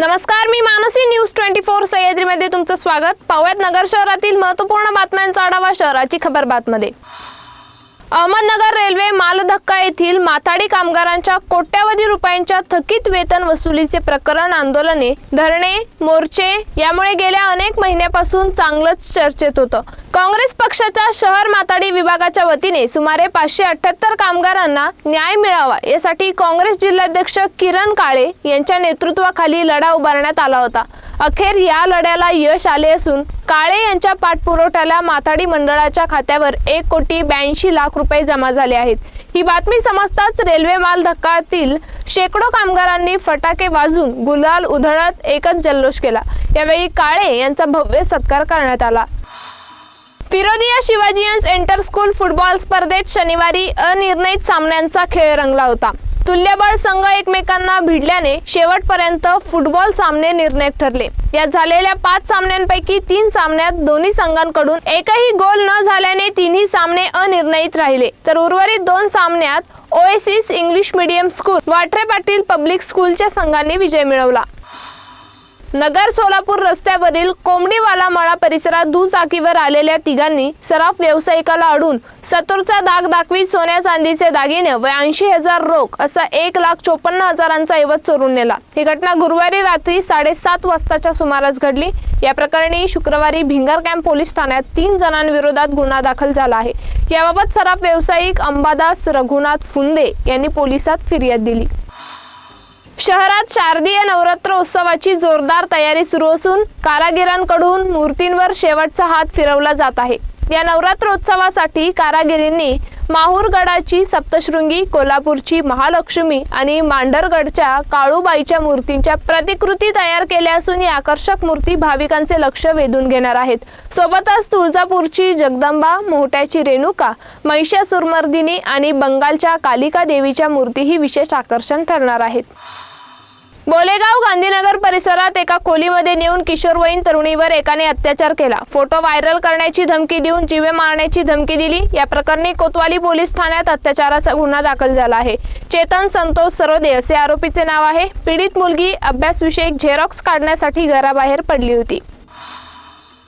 नमस्कार मी Mansi news twenty four सह्याद्रीमध्ये तुमचं स्वागत. पाहुयात नगर शहरातील महत्त्वपूर्ण बातम्यांचा आढावा शहराची खबर बातमध्ये. अहमदनगर रेल्वे मालधक्का येथील माथाडी कामगारांच्या कोट्यावधी रुपयांच्या थकीत वेतन वसुलीचे प्रकरण आंदोलने धरणे मोर्चे यामुळे गेल्या अनेक महिन्यापासून चांगलंच चर्चेत होतं. काँग्रेस पक्षाच्या शहर माथाडी विभागाच्या वतीने सुमारे पाचशे अठ्याहत्तर कामगारांना न्याय मिळावा यासाठी काँग्रेस जिल्हाध्यक्ष किरण काळे यांच्या नेतृत्वाखाली लढा उभारण्यात आला होता. अखेर या लढ्याला यश आले असून काळे यांच्या पाठपुरवठ्याला माथाडी मंडळाच्या खात्यावर एक कोटी ब्याऐंशी लाख रुपये जमा झाले आहेत. ही बातमी समजताच रेल्वे माल धक्कातील शेकडो कामगारांनी फटाके वाजून गुलाल उधळत एकच जल्लोष केला. यावेळी काळे यांचा भव्य सत्कार करण्यात आला. Firodia Shivajians inter school football स्पर्धेत शनिवारी अनिर्णित सामन्यांचा खेळ रंगला होता. तुल्यबळ संघ एकमेकांना भिडल्याने शेवटपर्यंत फुटबॉल सामने निर्णय ठरले. यात झालेल्या पाच सामन्यांपैकी तीन सामन्यात दोन्ही संघांकडून एकही गोल न झाल्याने तिन्ही सामने अनिर्णयित राहिले. तर उर्वरित दोन सामन्यात Oasis English medium school Watare Patil public स्कूलच्या संघांनी विजय मिळवला. नगर सोलापूर रस्त्यावरील कोंबडीवाला मळा परिसरात दुचाकीवर आलेल्या तिघांनी सराफ व्यावसायिकाला अडून सतूरचा दाग दाखवी सोन्या चांदीचे दागिने व ऐंशी हजार रोख असा एक लाख चोपन्न हजारांचा ऐवज चोरून नेला. ही घटना गुरुवारी रात्री साडेसात वाजताच्या सुमारास घडली. या प्रकरणी शुक्रवारी भिंगर कॅम्प पोलीस ठाण्यात तीन जणांविरोधात गुन्हा दाखल झाला आहे. याबाबत सराफ व्यावसायिक अंबादास रघुनाथ फुंदे यांनी पोलिसात फिर्याद दिली. शहरात शारदीय नवरात्र उत्सवाची जोरदार तयारी सुरू असून कारागिरांकडून मूर्तींवर शेवटचा हात फिरवला जात आहे. या नवरात्रोत्सवासाठी कारागिरींनी माहूरगडाची सप्तशृंगी कोल्हापूरची महालक्ष्मी आणि मांढरगडच्या काळूबाईच्या मूर्तींच्या प्रतिकृती तयार केल्या असून या आकर्षक मूर्ती भाविकांचे लक्ष वेधून घेणार आहेत. सोबतच तुळजापूरची जगदंबा मोहट्याची रेणुका महिषासुरमर्दिनी आणि बंगालच्या कालिका देवीच्या मूर्तीही विशेष आकर्षण ठरणार आहेत. बोलेगाव गांधीनगर परिसरात एका खोलीमध्ये नेऊन किशोरवयीन तरुणीवर एकाने अत्याचार केला. फोटो व्हायरल करण्याची धमकी देऊन जीवे मारण्याची धमकी दिली. या प्रकरणी कोतवाली पोलीस ठाण्यात अत्याचाराचा गुन्हा दाखल झाला आहे. चेतन संतोष सरोदे असे आरोपीचे नाव आहे. पीडित मुलगी अभ्यासविषयक झेरॉक्स काढण्यासाठी घराबाहेर पडली होती.